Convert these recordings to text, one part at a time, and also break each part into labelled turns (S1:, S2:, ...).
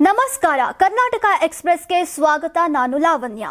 S1: ನಮಸ್ಕಾರ, ಕರ್ನಾಟಕ ಎಕ್ಸ್ಪ್ರೆಸ್ಗೆ ಸ್ವಾಗತ. ನಾನು ಲಾವಣ್ಯ.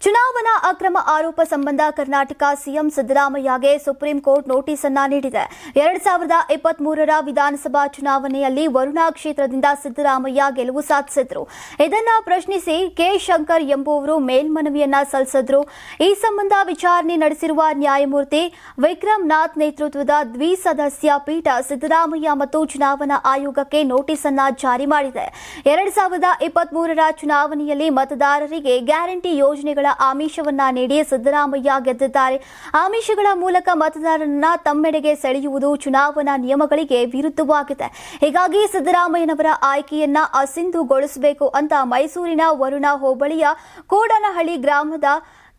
S1: ಚುನಾವಣಾ ಅಕ್ರಮ ಆರೋಪ ಸಂಬಂಧ ಕರ್ನಾಟಕ ಸಿಎಂ ಸಿದ್ದರಾಮಯ್ಯಗೆ ಸುಪ್ರೀಂ ಕೋರ್ಟ್ ನೋಟಿಸ್ ಅನ್ನ ನೀಡಿದೆ. ಎರಡ್ ಸಾವಿರದ ಇಪ್ಪತ್ತ್ ಮೂರರ ವಿಧಾನಸಭಾ ಚುನಾವಣೆಯಲ್ಲಿ ವರುಣಾ ಕ್ಷೇತ್ರದಿಂದ ಸಿದ್ದರಾಮಯ್ಯ ಗೆಲುವು ಸಾಧಿಸಿದ್ರು. ಇದನ್ನ ಪ್ರಶ್ನಿಸಿ ಕೆ. ಶಂಕರ್ ಎಂಬುವರು ಮೇಲ್ಮನವಿಯನ್ನ ಸಲ್ಲಿಸಿದ್ರು. ಈ ಸಂಬಂಧ ವಿಚಾರಣೆ ನಡೆಸಿರುವ ನ್ಯಾಯಮೂರ್ತಿ ವಿಕ್ರಮ್ ನಾಥ್ ನೇತೃತ್ವದ ದ್ವಿಸದಸ್ಯ ಪೀಠ ಸಿದ್ದರಾಮಯ್ಯ ಮತ್ತು ಚುನಾವಣಾ ಆಯೋಗಕ್ಕೆ ನೋಟಿಸ್ ಅನ್ನ ಜಾರಿ ಮಾಡಿದೆ. ಎರಡ್ ಸಾವಿರದ ಇಪ್ಪತ್ತ್ ಮೂರರ ಚುನಾವಣೆಯಲ್ಲಿ ಮತದಾರರಿಗೆ ಗ್ಯಾರಂಟಿ ಯೋಜನೆಗಳ ಆಮಿಷವನ್ನ ನೀಡಿ ಸಿದ್ದರಾಮಯ್ಯ ಗೆದ್ದಿದ್ದಾರೆ. ಆಮಿಷಗಳ ಮೂಲಕ ಮತದಾರರನ್ನ ತಮ್ಮೆಡೆಗೆ ಸೆಳೆಯುವುದು ಚುನಾವಣಾ ನಿಯಮಗಳಿಗೆ ವಿರುದ್ಧವಾಗಿದೆ. ಹೀಗಾಗಿ ಸಿದ್ದರಾಮಯ್ಯನವರ ಆಯ್ಕೆಯನ್ನ ಅಸಿಂಧುಗೊಳಿಸಬೇಕು ಅಂತ ಮೈಸೂರಿನ ವರುಣ ಹೋಬಳಿಯ ಕೂಡನಹಳ್ಳಿ ಗ್ರಾಮದ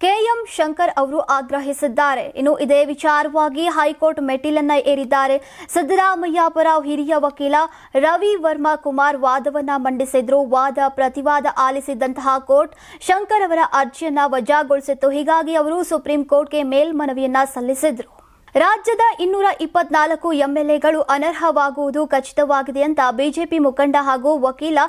S1: ಕೆಎಂ ಶಂಕರ್ ಅವರು ಆಗ್ರಹಿಸಿದ್ದಾರೆ. ಇನ್ನು ಇದೇ ವಿಚಾರವಾಗಿ ಹೈಕೋರ್ಟ್ ಮೆಟ್ಟಿಲನ್ನ ಏರಿದ್ದಾರೆ. ಸಿದ್ದರಾಮಯ್ಯ ಪರ ಹಿರಿಯ ವಕೀಲ ರವಿ ವರ್ಮಾ ಕುಮಾರ್ ವಾದವನ್ನ ಮಂಡಿಸಿದ್ರು. ವಾದ ಪ್ರತಿವಾದ ಆಲಿಸಿದಂತಹ ಕೋರ್ಟ್ ಶಂಕರ್ ಅವರ ಅರ್ಜಿಯನ್ನ ವಜಾಗೊಳಿಸಿತ್ತು. ಹೀಗಾಗಿ ಅವರು ಸುಪ್ರೀಂ ಕೋರ್ಟ್ಗೆ ಮೇಲ್ಮನವಿಯನ್ನ ಸಲ್ಲಿಸಿದ್ರು. ರಾಜ್ಯದ ಇನ್ನೂರ ಇಪ್ಪತ್ನಾಲ್ಕು ಎಂಎಲ್ಎಗಳು ಅನರ್ಹವಾಗುವುದು ಖಚಿತವಾಗಿದೆ ಅಂತ ಬಿಜೆಪಿ ಮುಖಂಡ ಹಾಗೂ ವಕೀಲ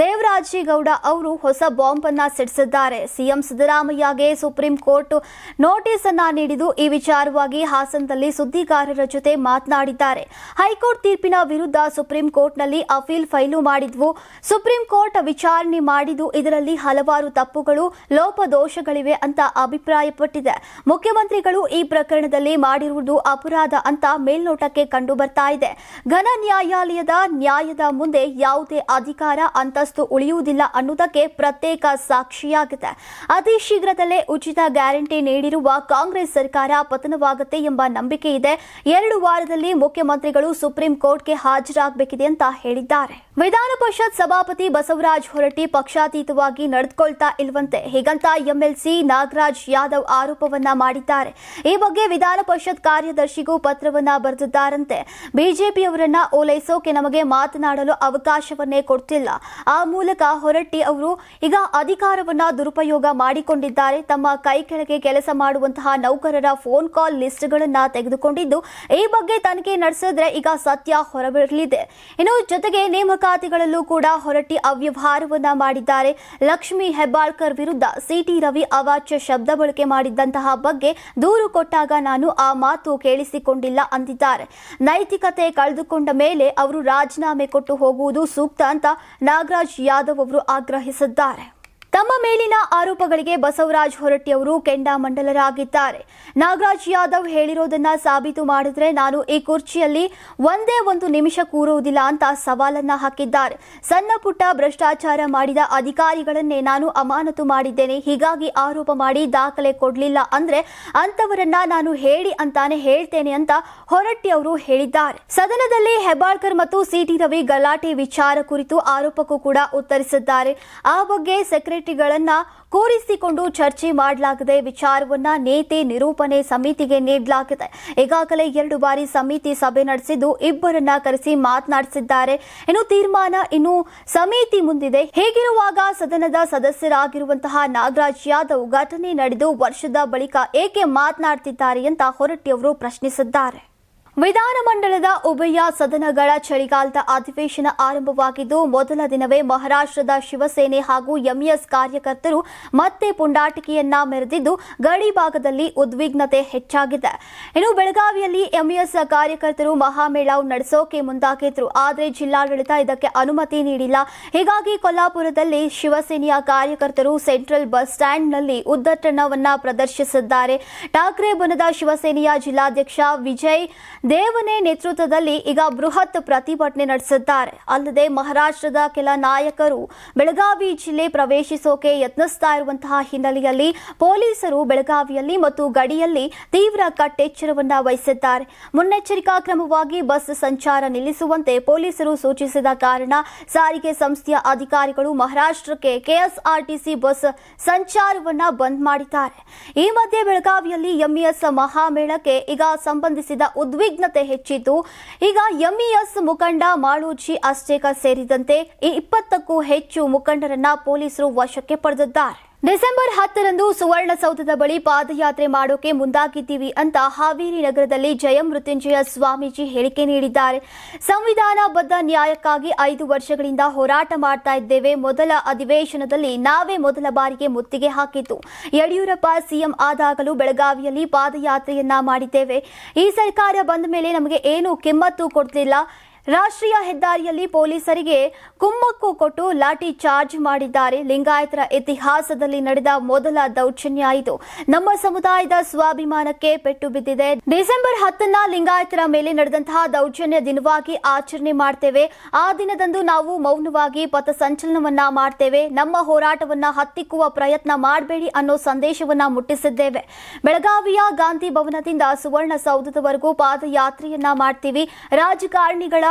S1: ದೇವರಾಜೇಗೌಡ ಅವರು ಹೊಸ ಬಾಂಬ್ ಅನ್ನ ಸಿಡಿಸಿದ್ದಾರೆ. ಸಿಎಂ ಸಿದ್ದರಾಮಯ್ಯಗೆ ಸುಪ್ರೀಂ ಕೋರ್ಟ್ ನೋಟಿಸ್ ಅನ್ನ ನೀಡಿದ್ದು ಈ ವಿಚಾರವಾಗಿ ಹಾಸನದಲ್ಲಿ ಸುದ್ದಿಗಾರರ ಜೊತೆ ಮಾತನಾಡಿದ್ದಾರೆ. ಹೈಕೋರ್ಟ್ ತೀರ್ಪಿನ ವಿರುದ್ಧ ಸುಪ್ರೀಂ ಕೋರ್ಟ್ನಲ್ಲಿ ಅಪೀಲ್ ಫೈಲು ಮಾಡಿದ್ವು. ಸುಪ್ರೀಂ ಕೋರ್ಟ್ ವಿಚಾರಣೆ ಮಾಡಿದ್ದು ಇದರಲ್ಲಿ ಹಲವಾರು ತಪ್ಪುಗಳು, ಲೋಪದೋಷಗಳಿವೆ ಅಂತ ಅಭಿಪ್ರಾಯಪಟ್ಟಿದೆ. ಮುಖ್ಯಮಂತ್ರಿಗಳು ಈ ಪ್ರಕರಣದಲ್ಲಿ ಮಾಡಿರುವುದು ಅಪರಾಧ ಅಂತ ಮೇಲ್ನೋಟಕ್ಕೆ ಕಂಡು ಬರ್ತಾ ಇದೆ. ಘನ ನ್ಯಾಯಾಲಯದ ನ್ಯಾಯದ ಮುಂದೆ ಯಾವುದೇ ಅಧಿಕಾರ ಅಂತಸ್ತು ಉಳಿಯುವುದಿಲ್ಲ ಅನ್ನುವುದಕ್ಕೆ ಪ್ರತ್ಯೇಕ ಸಾಕ್ಷಿಯಾಗಿದೆ. ಅತಿ ಶೀಘ್ರದಲ್ಲೇ ಉಚಿತ ಗ್ಯಾರಂಟಿ ನೀಡಿರುವ ಕಾಂಗ್ರೆಸ್ ಸರ್ಕಾರ ಪತನವಾಗುತ್ತೆ ಎಂಬ ನಂಬಿಕೆ ಇದೆ. ಎರಡು ವಾರದಲ್ಲಿ ಮುಖ್ಯಮಂತ್ರಿಗಳು ಸುಪ್ರೀಂ ಕೋರ್ಟ್ಗೆ ಹಾಜರಾಗಬೇಕಿದೆ ಅಂತ ಹೇಳಿದ್ದಾರೆ. ವಿಧಾನ ಪರಿಷತ್ ಸಭಾಪತಿ ಬಸವರಾಜ್ ಹೊರಟ್ಟಿ ಪಕ್ಷಾತೀತವಾಗಿ ನಡೆದುಕೊಳ್ತಾ ಇಲ್ವಂತೆ. ಹೀಗಂತ ಎಂಎಲ್ಸಿ ನಾಗರಾಜ್ ಯಾದವ್ ಆರೋಪವನ್ನ ಮಾಡಿದ್ದಾರೆ. ಈ ಬಗ್ಗೆ ವಿಧಾನ ಪರಿಷತ್ ಕಾರ್ಯದರ್ಶಿಗೂ ಪತ್ರವನ್ನ ಬರೆದಿದ್ದಾರಂತೆ. ಬಿಜೆಪಿಯವರನ್ನ ಓಲೈಸೋಕೆ ನಮಗೆ ಮಾತನಾಡಲು ಅವಕಾಶವನ್ನೇ ಕೊಡ್ತಿಲ್ಲ. ಆ ಮೂಲಕ ಹೊರಟ್ಟಿ ಅವರು ಈಗ ಅಧಿಕಾರವನ್ನ ದುರುಪಯೋಗ ಮಾಡಿಕೊಂಡಿದ್ದಾರೆ. ತಮ್ಮ ಕೈ ಕೆಳಗೆ ಕೆಲಸ ಮಾಡುವಂತಹ ನೌಕರರ ಫೋನ್ ಕಾಲ್ ಲಿಸ್ಟ್ಗಳನ್ನ ತೆಗೆದುಕೊಂಡಿದ್ದು, ಈ ಬಗ್ಗೆ ತನಿಖೆ ನಡೆಸಿದ್ರೆ ಈಗ ಸತ್ಯ ಹೊರಬರಲಿದೆ. ಇನ್ನು ಜೊತೆಗೆ ನೇಮಕಾತಿಗಳಲ್ಲೂ ಕೂಡ ಹೊರಟಿ ಅವ್ಯವಹಾರವನ್ನ ಮಾಡಿದ್ದಾರೆ. ಲಕ್ಷ್ಮಿ ಹೆಬ್ಬಾಳ್ಕರ್ ವಿರುದ್ಧ ಸಿಟಿ ರವಿ ಅವಾಚ್ಯ ಶಬ್ದ ಬಳಕೆ ಮಾಡಿದ್ದಂತಹ ಬಗ್ಗೆ ದೂರು ಕೊಟ್ಟಾಗ ನಾನು ಆ ಮಾತು ಕೇಳಿಸಿಕೊಂಡಿಲ್ಲ ಅಂದಿದ್ದಾರೆ. ನೈತಿಕತೆ ಕಳೆದುಕೊಂಡ ಮೇಲೆ ಅವರು ರಾಜೀನಾಮೆ ಕೊಟ್ಟು ಹೋಗುವುದು ಸೂಕ್ತ ಅಂತ ನಾಗರಾಜ್ ಯಾದವ್ ಅವರು ಆಗ್ರಹಿಸಿದ್ದಾರೆ. ತಮ್ಮ ಮೇಲಿನ ಆರೋಪಗಳಿಗೆ ಬಸವರಾಜ್ ಹೊರಟ್ಟಿ ಅವರು ಕೆಂಡಾಮಂಡಲರಾಗಿದ್ದಾರೆ ನಾಗರಾಜ್ ಯಾದವ್ ಹೇಳಿರೋದನ್ನ ಸಾಬೀತು ಮಾಡಿದ್ರೆ ನಾನು ಈ ಕುರ್ಚಿಯಲ್ಲಿ ಒಂದೇ ಒಂದು ನಿಮಿಷ ಕೂರುವುದಿಲ್ಲ ಅಂತ ಸವಾಲನ್ನ ಹಾಕಿದ್ದಾರೆ. ಸಣ್ಣ ಪುಟ್ಟ ಭ್ರಷ್ಟಾಚಾರ ಮಾಡಿದ ಅಧಿಕಾರಿಗಳನ್ನೇ ನಾನು ಅಮಾನತು ಮಾಡಿದ್ದೇನೆ. ಹೀಗಾಗಿ ಆರೋಪ ಮಾಡಿ ದಾಖಲೆ ಕೊಡಲಿಲ್ಲ ಅಂದ್ರೆ ಅಂತವರನ್ನ ನಾನು ಹೇಳಿ ಅಂತಾನೆ ಹೇಳ್ತೇನೆ ಅಂತ ಹೊರಟ್ಟಿ ಅವರು ಹೇಳಿದ್ದಾರೆ. ಸದನದಲ್ಲಿ ಹೆಬ್ಬಾಳ್ಕರ್ ಮತ್ತು ಸಿಟಿ ರವಿ ಗಲಾಟೆ ವಿಚಾರ ಕುರಿತು ಆರೋಪಕ್ಕೂ ಕೂಡ ಉತ್ತರಿಸಿದ್ದಾರೆ. ಆ ಬಗ್ಗೆ ಸೆಕ್ರೆಟರಿಗಳನ್ನ ಕೂರಿಸಿಕೊಂಡು ಚರ್ಚೆ ಮಾಡಲಾಗಿದೆ ವಿಚಾರವನ್ನ ನೇತೆ ನಿರೂಪಣೆ ಸಮಿತಿಗೆ ನೀಡಲಾಗಿದೆ. ಈಗಾಗಲೇ ಎರಡು ಬಾರಿ ಸಮಿತಿ ಸಭೆ ನಡೆಸಿದ್ದು ಇಬ್ಬರನ್ನ ಕರೆಸಿ ಮಾತನಾಡಿಸಿದ್ದಾರೆ. ಇನ್ನು ತೀರ್ಮಾನ ಇನ್ನು ಸಮಿತಿ ಮುಂದಿದೆ. ಹೇಗಿರುವಾಗ ಸದನದ ಸದಸ್ಯರಾಗಿರುವಂತಹ ನಾಗರಾಜ್ ಯಾದವ್ ಘಟನೆ ನಡೆದು ವರ್ಷದ ಬಳಿಕ ಏಕೆ ಮಾತನಾಡ್ತಿದ್ದಾರೆ ಅಂತ ಹೊರಟ್ಟಿ ಅವರು ಪ್ರಶ್ನಿಸಿದ್ದಾರೆ. ವಿಧಾನಮಂಡಲದ ಉಭಯ ಸದನಗಳ ಚಳಿಗಾಲದ ಅಧಿವೇಶನ ಆರಂಭವಾಗಿದ್ದು, ಮೊದಲ ದಿನವೇ ಮಹಾರಾಷ್ಟ್ರದ ಶಿವಸೇನೆ ಹಾಗೂ ಎಂಇಎಸ್ ಕಾರ್ಯಕರ್ತರು ಮತ್ತೆ ಪುಂಡಾಟಿಕೆಯನ್ನ ಮೆರೆದಿದ್ದು, ಗಡಿ ಭಾಗದಲ್ಲಿ ಉದ್ವಿಗ್ನತೆ ಹೆಚ್ಚಾಗಿದೆ. ಇನ್ನು ಬೆಳಗಾವಿಯಲ್ಲಿ ಎಂಇಎಸ್ ಕಾರ್ಯಕರ್ತರು ಮಹಾಮೇಳಾವ್ ನಡೆಸೋಕೆ ಮುಂದಾಗಿದ್ರು. ಆದರೆ ಜಿಲ್ಲಾಡಳಿತ ಇದಕ್ಕೆ ಅನುಮತಿ ನೀಡಿಲ್ಲ. ಹೀಗಾಗಿ ಕೊಲ್ಲಾಪುರದಲ್ಲಿ ಶಿವಸೇನೆಯ ಕಾರ್ಯಕರ್ತರು ಸೆಂಟ್ರಲ್ ಬಸ್ ಸ್ಟ್ಯಾಂಡ್ನಲ್ಲಿ ಉದ್ದಟನವನ್ನ ಪ್ರದರ್ಶಿಸಿದ್ದಾರೆ. ಠಾಕ್ರೆ ಬನದ ಶಿವಸೇನೆಯ ಜಿಲ್ಲಾಧ್ಯಕ್ಷ ವಿಜಯ್ ದೇವನೆ ನೇತೃತ್ವದಲ್ಲಿ ಈಗ ಬೃಹತ್ ಪ್ರತಿಭಟನೆ ನಡೆಸಿದ್ದಾರೆ. ಅಲ್ಲದೆ ಮಹಾರಾಷ್ಟ್ರದ ಕೆಲ ನಾಯಕರು ಬೆಳಗಾವಿ ಜಿಲ್ಲೆ ಪ್ರವೇಶಿಸೋಕೆ ಯತ್ನಿಸ್ತಾ ಇರುವಂತಹ ಹಿನ್ನೆಲೆಯಲ್ಲಿ ಪೊಲೀಸರು ಬೆಳಗಾವಿಯಲ್ಲಿ ಮತ್ತು ಗಡಿಯಲ್ಲಿ ತೀವ್ರ ಕಟ್ಟೆಚ್ಚರವನ್ನ ವಹಿಸಿದ್ದಾರೆ. ಮುನ್ನೆಚ್ಚರಿಕಾ ಕ್ರಮವಾಗಿ ಬಸ್ ಸಂಚಾರ ನಿಲ್ಲಿಸುವಂತೆ ಪೊಲೀಸರು ಸೂಚಿಸಿದ ಕಾರಣ ಸಾರಿಗೆ ಸಂಸ್ಥೆಯ ಅಧಿಕಾರಿಗಳು ಮಹಾರಾಷ್ಟ್ರಕ್ಕೆ ಕೆಎಸ್ಆರ್ಟಿಸಿ ಬಸ್ ಸಂಚಾರವನ್ನ ಬಂದ್ ಮಾಡಿದ್ದಾರೆ. ಈ ಮಧ್ಯೆ ಬೆಳಗಾವಿಯಲ್ಲಿ ಎಂಇಎಸ್ ಮಹಾಮೇಳಕ್ಕೆ ಈಗ ಸಂಬಂಧಿಸಿದ ಉದ್ವಿಗ್ನತೆ ಹೆಚ್ಚಿದ್ದು, ಈಗ ಎಂಇಎಸ್ ಮುಖಂಡ ಮಾಳೂಜಿ ಅಸ್ಟೇಕ ಸೇರಿದಂತೆ ಈ ಇಪ್ಪತ್ತಕ್ಕೂ ಹೆಚ್ಚು ಮುಖಂಡರನ್ನ ಪೊಲೀಸರು ವಶಕ್ಕೆ ಪಡೆದಿದ್ದಾರೆ. ಡಿಸೆಂಬರ್ ಹತ್ತರಂದು ಸುವರ್ಣಸೌಧದ ಬಳಿ ಪಾದಯಾತ್ರೆ ಮಾಡೋಕೆ ಮುಂದಾಗಿದ್ದೀವಿ ಅಂತ ಹಾವೇರಿ ನಗರದಲ್ಲಿ ಜಯ ಮೃತ್ಯುಂಜಯ ಸ್ವಾಮೀಜಿ ಹೇಳಿಕೆ ನೀಡಿದ್ದಾರೆ. ಸಂವಿಧಾನಬದ್ಧ ನ್ಯಾಯಕ್ಕಾಗಿ ಐದು ವರ್ಷಗಳಿಂದ ಹೋರಾಟ ಮಾಡ್ತಾ ಇದ್ದೇವೆ. ಮೊದಲ ಅಧಿವೇಶನದಲ್ಲಿ ನಾವೇ ಮೊದಲ ಬಾರಿಗೆ ಮುತ್ತಿಗೆ ಹಾಕಿದ್ದು. ಯಡಿಯೂರಪ್ಪ ಸಿಎಂ ಆದಾಗಲೂ ಬೆಳಗಾವಿಯಲ್ಲಿ ಪಾದಯಾತ್ರೆಯನ್ನ ಮಾಡಿದ್ದೇವೆ. ಈ ಸರ್ಕಾರ ಬಂದ ಮೇಲೆ ನಮಗೆ ಏನು ಕಿಮ್ಮತ್ತು ಕೊಡ್ತಿಲ್ಲ ರಾಷ್ಟ್ರೀಯ ಹೆದ್ದಾರಿಯಲ್ಲಿ ಪೊಲೀಸರಿಗೆ ಕುಮ್ಮಕ್ಕು ಕೊಟ್ಟು ಲಾಠಿ ಚಾರ್ಜ್ ಮಾಡಿದ್ದಾರೆ. ಲಿಂಗಾಯತರ ಇತಿಹಾಸದಲ್ಲಿ ನಡೆದ ಮೊದಲ ದೌರ್ಜನ್ಯ ಇದು. ನಮ್ಮ ಸಮುದಾಯದ ಸ್ವಾಭಿಮಾನಕ್ಕೆ ಪೆಟ್ಟು ಬಿದ್ದಿದೆ. ಡಿಸೆಂಬರ್ ಹತ್ತನ್ನ ಲಿಂಗಾಯತರ ಮೇಲೆ ನಡೆದಂತಹ ದೌರ್ಜನ್ಯ ದಿನವಾಗಿ ಆಚರಣೆ ಮಾಡ್ತೇವೆ. ಆ ದಿನದಂದು ನಾವು ಮೌನವಾಗಿ ಪಥಸಂಚಲನವನ್ನ ಮಾಡ್ತೇವೆ. ನಮ್ಮ ಹೋರಾಟವನ್ನ ಹತ್ತಿಕ್ಕುವ ಪ್ರಯತ್ನ ಮಾಡಬೇಡಿ ಅನ್ನೋ ಸಂದೇಶವನ್ನ ಮುಟ್ಟಿಸಿದ್ದೇವೆ. ಬೆಳಗಾವಿಯ ಗಾಂಧಿ ಭವನದಿಂದ ಸುವರ್ಣ ಸೌಧದವರೆಗೂ ಪಾದಯಾತ್ರೆಯನ್ನ ಮಾಡ್ತೀವಿ. ರಾಜಕಾರಣಿಗಳ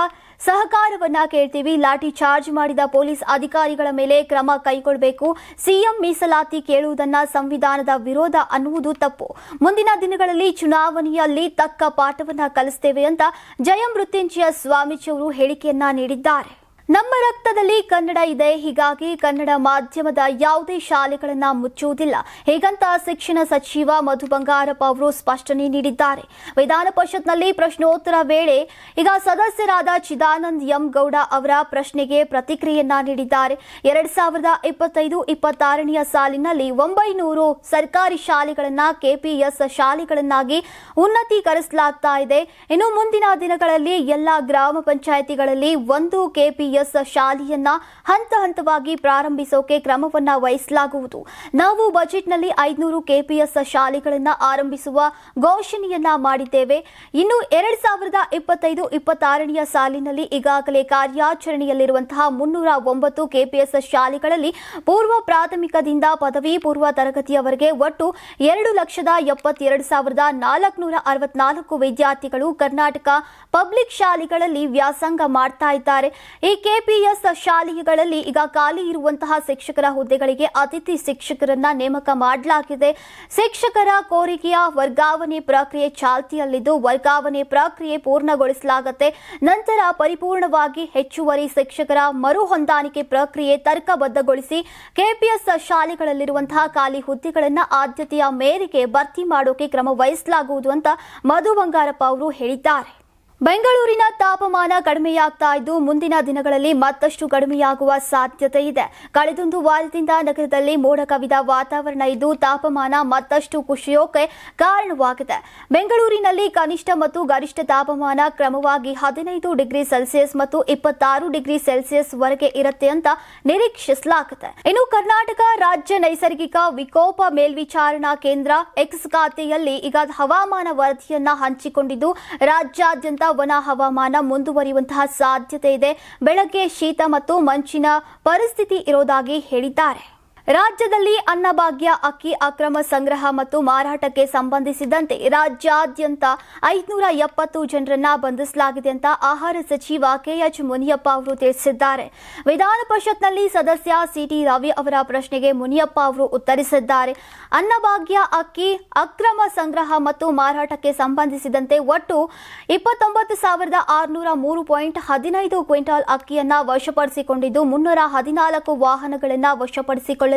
S1: ಸಹಕಾರವನ್ನ ಕೇಳ್ತೀವಿ, ಲಾಠಿ ಚಾರ್ಜ್ ಮಾಡಿದ ಪೊಲೀಸ್ ಅಧಿಕಾರಿಗಳ ಮೇಲೆ ಕ್ರಮ ಕೈಗೊಳ್ಳಬೇಕು ಸಿಎಂ ಮೀಸಲಾತಿ ಕೇಳುವುದನ್ನ ಸಂವಿಧಾನದ ವಿರೋಧ ಅನ್ನುವುದು ತಪ್ಪು. ಮುಂದಿನ ದಿನಗಳಲ್ಲಿ ಚುನಾವಣೆಯಲ್ಲಿ ತಕ್ಕ ಪಾಠವನ್ನ ಕಲಿಸ್ತೇವೆ ಅಂತ ಜಯಮೃತ್ಯುಂಜಯ ಸ್ವಾಮೀಜಿ ಅವರು ಹೇಳಿಕೆಯನ್ನ ನೀಡಿದ್ದಾರೆ. ನಮ್ಮ ರಕ್ತದಲ್ಲಿ ಕನ್ನಡ ಇದೆ. ಹೀಗಾಗಿ ಕನ್ನಡ ಮಾಧ್ಯಮದ ಯಾವುದೇ ಶಾಲೆಗಳನ್ನ ಮುಚ್ಚುವುದಿಲ್ಲ. ಹೀಗಂತ ಶಿಕ್ಷಣ ಸಚಿವ ಮಧು ಬಂಗಾರಪ್ಪ ಅವರು ಸ್ಪಷ್ಟನೆ ನೀಡಿದ್ದಾರೆ. ವಿಧಾನ ಪರಿಷತ್ನಲ್ಲಿ ಪ್ರಶ್ನೋತ್ತರ ವೇಳೆ ಈಗ ಸದಸ್ಯರಾದ ಚಿದಾನಂದ್ ಎಂ ಗೌಡ ಅವರ ಪ್ರಶ್ನೆಗೆ ಪ್ರತಿಕ್ರಿಯೆಯನ್ನ ನೀಡಿದ್ದಾರೆ. ಎರಡ್ ಸಾವಿರದ ಇಪ್ಪತ್ತೈದು ಇಪ್ಪತ್ತಾರನೆಯ ಸಾಲಿನಲ್ಲಿ ಒಂಬೈನೂರು ಸರ್ಕಾರಿ ಶಾಲೆಗಳನ್ನ ಕೆಪಿಎಸ್ ಶಾಲೆಗಳನ್ನಾಗಿ ಉನ್ನತೀಕರಿಸಲಾಗ್ತಾ ಇದೆ. ಇನ್ನು ಮುಂದಿನ ದಿನಗಳಲ್ಲಿ ಎಲ್ಲ ಗ್ರಾಮ ಪಂಚಾಯಿತಿಗಳಲ್ಲಿ ಒಂದು ಕೆಪಿಎಸ್ ಶಾಲೆಯನ್ನ ಹಂತ ಹಂತವಾಗಿ ಪ್ರಾರಂಭಿಸೋಕೆ ಕ್ರಮವನ್ನ ವಹಿಸಲಾಗುವುದು. ನಾವು ಬಜೆಟ್ನಲ್ಲಿ ಐದುನೂರು ಕೆಪಿಎಸ್ ಶಾಲೆಗಳನ್ನ ಆರಂಭಿಸುವ ಘೋಷಣೆಯನ್ನ ಮಾಡಿದ್ದೇವೆ. ಇನ್ನು ಎರಡ್ ಸಾವಿರದ ಇಪ್ಪತ್ತೈದು ಇಪ್ಪತ್ತಾರನೆಯ ಸಾಲಿನಲ್ಲಿ ಈಗಾಗಲೇ ಕಾರ್ಯಾಚರಣೆಯಲ್ಲಿರುವಂತಹ ಮುನ್ನೂರ ಒಂಬತ್ತು ಕೆಪಿಎಸ್ ಶಾಲೆಗಳಲ್ಲಿ ಪೂರ್ವ ಪ್ರಾಥಮಿಕದಿಂದ ಪದವಿ ಪೂರ್ವ ತರಗತಿಯವರೆಗೆ ಒಟ್ಟು ಎರಡು ಲಕ್ಷದ ಎಪ್ಪತ್ತೆರಡು ಸಾವಿರದ ನಾಲ್ಕುನೂರ ಅರವತ್ನಾಲ್ಕು ವಿದ್ಯಾರ್ಥಿಗಳು ಕರ್ನಾಟಕ ಪಬ್ಲಿಕ್ ಶಾಲೆಗಳಲ್ಲಿ ವ್ಯಾಸಂಗ ಮಾಡ್ತಾ ಇದ್ದಾರೆ. ಈ ಕೆಪಿಎಸ್ ಶಾಲೆಗಳಲ್ಲಿ ಈಗ ಖಾಲಿ ಇರುವಂತಹ ಶಿಕ್ಷಕರ ಹುದ್ದೆಗಳಿಗೆ ಅತಿಥಿ ಶಿಕ್ಷಕರನ್ನ ನೇಮಕ ಮಾಡಲಾಗಿದೆ. ಶಿಕ್ಷಕರ ಕೋರಿಕೆಯ ವರ್ಗಾವಣೆ ಪ್ರಕ್ರಿಯೆ ಚಾಲ್ತಿಯಲ್ಲಿದ್ದು, ವರ್ಗಾವಣೆ ಪ್ರಕ್ರಿಯೆ ಪೂರ್ಣಗೊಳಿಸಲಾಗುತ್ತೆ. ನಂತರ ಪರಿಪೂರ್ಣವಾಗಿ ಹೆಚ್ಚುವರಿ ಶಿಕ್ಷಕರ ಮರು ಹೊಂದಾಣಿಕೆ ಪ್ರಕ್ರಿಯೆ ತರ್ಕಬದ್ಧಗೊಳಿಸಿ ಕೆಪಿಎಸ್ ಶಾಲೆಗಳಲ್ಲಿರುವಂತಹ ಖಾಲಿ ಹುದ್ದೆಗಳನ್ನು ಆದ್ಯತೆಯ ಮೇರೆಗೆ ಭರ್ತಿ ಮಾಡೋಕೆ ಕ್ರಮ ವಹಿಸಲಾಗುವುದು ಅಂತ ಮಧು ಬಂಗಾರಪ್ಪ ಅವರು ಹೇಳಿದ್ದಾರೆ. ಬೆಂಗಳೂರಿನ ತಾಪಮಾನ ಕಡಿಮೆಯಾಗ್ತಾ ಇದ್ದು ಮುಂದಿನ ದಿನಗಳಲ್ಲಿ ಮತ್ತಷ್ಟು ಕಡಿಮೆಯಾಗುವ ಸಾಧ್ಯತೆ ಇದೆ. ಕಳೆದೊಂದು ವಾರದಿಂದ ನಗರದಲ್ಲಿ ಮೋಡ ಕವಿದ ವಾತಾವರಣ ಇದ್ದು ತಾಪಮಾನ ಮತ್ತಷ್ಟು ಕುಸಿಯೋಕೆ ಕಾರಣವಾಗಿದೆ. ಬೆಂಗಳೂರಿನಲ್ಲಿ ಕನಿಷ್ಠ ಮತ್ತು ಗರಿಷ್ಠ ತಾಪಮಾನ ಕ್ರಮವಾಗಿ ಹದಿನೈದು ಡಿಗ್ರಿ ಸೆಲ್ಸಿಯಸ್ ಮತ್ತು ಇಪ್ಪತ್ತಾರು ಡಿಗ್ರಿ ಸೆಲ್ಸಿಯಸ್ ವರೆಗೆ ಇರುತ್ತೆ ಅಂತ ನಿರೀಕ್ಷಿಸಲಾಗಿದೆ. ಇನ್ನು ಕರ್ನಾಟಕ ರಾಜ್ಯ ನೈಸರ್ಗಿಕ ವಿಕೋಪ ಮೇಲ್ವಿಚಾರಣಾ ಕೇಂದ್ರ ಎಕ್ಸ್ ಖಾತೆಯಲ್ಲಿ ಈಗ ಹವಾಮಾನ ವರದಿಯನ್ನ ಹಂಚಿಕೊಂಡಿದ್ದು, ರಾಜ್ಯಾದ್ಯಂತ ವನ ಹವಾಮಾನ ಮುಂದುವರಿಯುವಂತಹ ಸಾಧ್ಯತೆ ಇದೆ. ಬೆಳಗ್ಗೆ ಶೀತ ಮತ್ತು ಮಂಚಿನ ಪರಿಸ್ಥಿತಿ ಇರೋದಾಗಿ ಹೇಳಿದ್ದಾರೆ. ರಾಜ್ಯದಲ್ಲಿ ಅನ್ನಭಾಗ್ಯ, ಅಕ್ಕಿ ಅಕ್ರಮ ಸಂಗ್ರಹ ಮತ್ತು ಮಾರಾಟಕ್ಕೆ ಸಂಬಂಧಿಸಿದಂತೆ ರಾಜ್ಯಾದ್ಯಂತ ಐದುನೂರ ಎಪ್ಪತ್ತು ಜನರನ್ನ ಬಂಧಿಸಲಾಗಿದೆ ಅಂತ ಆಹಾರ ಸಚಿವ ಕೆಎಚ್ ಮುನಿಯಪ್ಪ ಅವರು ತಿಳಿಸಿದ್ದಾರೆ. ವಿಧಾನ ಪರಿಷತ್ನಲ್ಲಿ ಸದಸ್ಯ ಸಿಟಿ ರವಿ ಅವರ ಪ್ರಶ್ನೆಗೆ ಮುನಿಯಪ್ಪ ಅವರು ಉತ್ತರಿಸಿದ್ದಾರೆ. ಅನ್ನಭಾಗ್ಯ, ಅಕ್ಕಿ ಅಕ್ರಮ ಸಂಗ್ರಹ ಮತ್ತು ಮಾರಾಟಕ್ಕೆ ಸಂಬಂಧಿಸಿದಂತೆ ಒಟ್ಟು ಇಪ್ಪತ್ತೊಂಬತ್ತು ಸಾವಿರದ ಆರುನೂರ ಮೂರು ಪಾಯಿಂಟ್ ಹದಿನೈದು ಕ್ವಿಂಟಾಲ್ ಅಕ್ಕಿಯನ್ನ ವಶಪಡಿಸಿಕೊಂಡಿದ್ದು, ಮುನ್ನೂರ ಹದಿನಾಲ್ಕು ವಾಹನಗಳನ್ನು ವಶಪಡಿಸಿಕೊಳ್ಳಲಾಗಿದೆ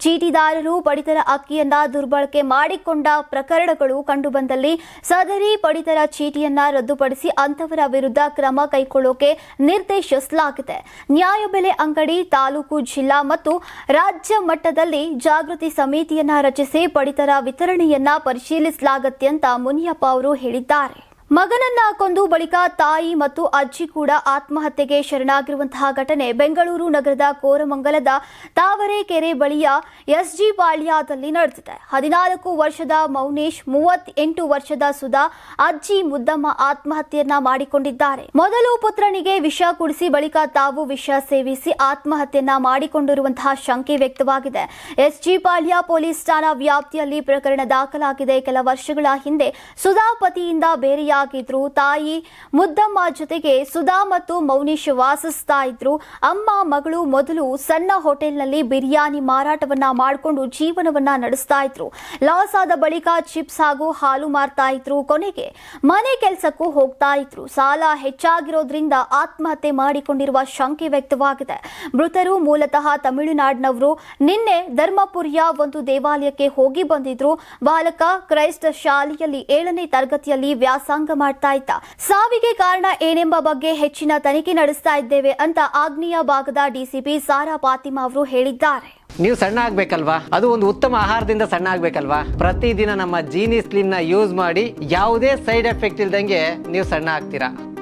S1: ಚೀಟಿದಾರರು ಪಡಿತರ ಅಕ್ಕಿಯನ್ನ ದುರ್ಬಳಕೆ ಮಾಡಿಕೊಂಡ ಪ್ರಕರಣಗಳು ಕಂಡುಬಂದಲ್ಲಿ ಸದರಿ ಪಡಿತರ ಚೀಟಿಯನ್ನ ರದ್ದುಪಡಿಸಿ ಅಂತವರ ವಿರುದ್ಧ ಕ್ರಮ ಕೈಗೊಳ್ಳೋಕೆ ನಿರ್ದೇಶಿಸಲಾಗಿದೆ. ನ್ಯಾಯಬೆಲೆ ಅಂಗಡಿ, ತಾಲೂಕು, ಜಿಲ್ಲಾ ಮತ್ತು ರಾಜ್ಯ ಮಟ್ಟದಲ್ಲಿ ಜಾಗೃತಿ ಸಮಿತಿಯನ್ನ ರಚಿಸಿ ಪಡಿತರ ವಿತರಣೆಯನ್ನ ಪರಿಶೀಲಿಸಲಾಗುತ್ತೆ ಅಂತ ಮುನಿಯಪ್ಪ ಅವರು ಹೇಳಿದ್ದಾರೆ. ಮಗನನ್ನ ಕೊಂದು ಬಳಿಕ ತಾಯಿ ಮತ್ತು ಅಜ್ಜಿ ಕೂಡ ಆತ್ಮಹತ್ಯೆಗೆ ಶರಣಾಗಿರುವಂತಹ ಘಟನೆ ಬೆಂಗಳೂರು ನಗರದ ಕೋರಮಂಗಲದ ತಾವರೆಕೆರೆ ಬಳಿಯ ಎಸ್ಜಿ ಪಾಳ್ಯದಲ್ಲಿ ನಡೆದಿದೆ. ಹದಿನಾಲ್ಕು ವರ್ಷದ ಮೌನೇಶ್, ಮೂವತ್ತೆಂಟು ವರ್ಷದ ಸುಧಾ, ಅಜ್ಜಿ ಮುದ್ದಮ್ಮ ಆತ್ಮಹತ್ಯೆಯನ್ನ ಮಾಡಿಕೊಂಡಿದ್ದಾರೆ. ಮೊದಲು ಪುತ್ರನಿಗೆ ವಿಷ ಕುಡಿಸಿ ಬಳಿಕ ತಾವು ವಿಷ ಸೇವಿಸಿ ಆತ್ಮಹತ್ಯೆಯನ್ನ ಮಾಡಿಕೊಂಡಿರುವಂತಹ ಶಂಕೆ ವ್ಯಕ್ತವಾಗಿದೆ. ಎಸ್ಜಿ ಪಾಳ್ಯ ಪೊಲೀಸ್ ಠಾಣಾ ವ್ಯಾಪ್ತಿಯಲ್ಲಿ ಪ್ರಕರಣ ದಾಖಲಾಗಿದೆ. ಕೆಲ ವರ್ಷಗಳ ಹಿಂದೆ ಸುಧಾ ಪತಿಯಿಂದ ಬೇರೆಯಾಗಿ ಮದುವೆಯಾಗಿದ್ರು ತಾಯಿ ಮುದ್ದಮ್ಮ ಜೊತೆಗೆ ಸುಧಾ ಮತ್ತು ಮೌನಿಶ್ ವಾಸಿಸ್ತಾ ಇದ್ರು. ಅಮ್ಮ ಮಗಳು ಮೊದಲು ಸಣ್ಣ ಹೋಟೆಲ್ನಲ್ಲಿ ಬಿರಿಯಾನಿ ಮಾರಾಟವನ್ನ ಮಾಡಿಕೊಂಡು ಜೀವನವನ್ನ ನಡೆಸ್ತಾ ಇದ್ರು. ಲಾಸ್ ಆದ ಬಳಿಕ ಚಿಪ್ಸ್ ಹಾಗೂ ಹಾಲು ಮಾರ್ತಾ ಇದ್ರು. ಕೊನೆಗೆ ಮನೆ ಕೆಲಸಕ್ಕೂ ಹೋಗ್ತಾ ಇದ್ರು. ಸಾಲ ಹೆಚ್ಚಾಗಿರೋದ್ರಿಂದ ಆತ್ಮಹತ್ಯೆ ಮಾಡಿಕೊಂಡಿರುವ ಶಂಕೆ ವ್ಯಕ್ತವಾಗಿದೆ. ಮೃತರು ಮೂಲತಃ ತಮಿಳುನಾಡಿನವರು. ನಿನ್ನೆ ಧರ್ಮಪುರಿಯ ಒಂದು ದೇವಾಲಯಕ್ಕೆ ಹೋಗಿ ಬಂದಿದ್ರು. ಬಾಲಕ ಕ್ರೈಸ್ತ ಶಾಲೆಯಲ್ಲಿ ಏಳನೇ ತರಗತಿಯಲ್ಲಿ ವ್ಯಾಸಂಗ ಮಾಡ್ತಾ ಇದ್ದ. ಸಾವಿಗೆ ಕಾರಣ ಏನೆಂಬ ಬಗ್ಗೆ ಹೆಚ್ಚಿನ ತನಿಖೆ ನಡೆಸ್ತಾ ಇದ್ದೇವೆ ಅಂತ ಆಗ್ನೇಯ ಭಾಗದ ಡಿಸಿಪಿ ಸಾರಾ ಫಾತಿಮಾ ಅವರು ಹೇಳಿದ್ದಾರೆ.
S2: ನೀವು ಸಣ್ಣ ಆಗ್ಬೇಕಲ್ವಾ? ಅದು ಒಂದು ಉತ್ತಮ ಆಹಾರದಿಂದ ಸಣ್ಣ ಆಗ್ಬೇಕಲ್ವಾ? ಪ್ರತಿದಿನ ನಮ್ಮ ಜೀನಿ ಸ್ಲಿಮ್ನ ಯೂಸ್ ಮಾಡಿ ಯಾವುದೇ ಸೈಡ್ ಎಫೆಕ್ಟ್ ಇಲ್ದಂಗೆ ನೀವು ಸಣ್ಣ ಆಗ್ತೀರಾ?